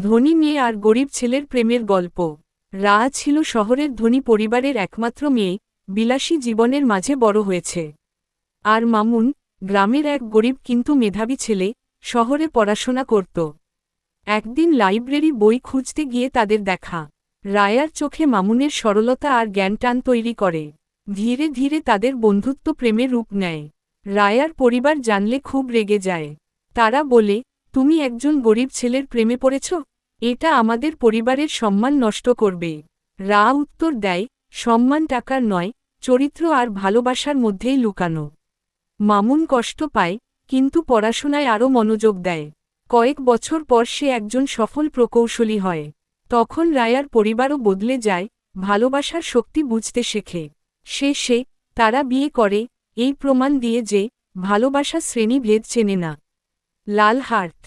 ধনী মেয়ে আর গরিব ছেলের প্রেমের গল্প। রা ছিল শহরের ধনী পরিবারের একমাত্র মেয়ে, বিলাসী জীবনের মাঝে বড় হয়েছে। আর মামুন, গ্রামের এক গরিব কিন্তু মেধাবী ছেলে, শহরে পড়াশোনা করত। একদিন লাইব্রেরি বই খুঁজতে গিয়ে তাদের দেখা। রায়ার চোখে মামুনের সরলতা আর জ্ঞানটান তৈরি করে। ধীরে ধীরে তাদের বন্ধুত্ব প্রেমে রূপ নেয়। রায়ার পরিবার জানলে খুব রেগে যায়। তারা বলে তুমি একজন গরিব ছেলের প্রেমে পড়েছ? এটা আমাদের পরিবারের সম্মান নষ্ট করবে। রা উত্তর দেয়, সম্মান টাকার নয়, চরিত্র আর ভালোবাসার মধ্যেই লুকানো। মামুন কষ্ট পায়, কিন্তু পড়াশোনায় আরও মনোযোগ দেয়। কয়েক বছর পর সে একজন সফল প্রকৌশলী হয়। তখন রায়ার পরিবারও বদলে যায়, ভালোবাসার শক্তি বুঝতে শেখে। শেষে তারা বিয়ে করে, এই প্রমাণ দিয়ে যে, ভালোবাসা শ্রেণীভেদ চেনে না। লাল হার্ট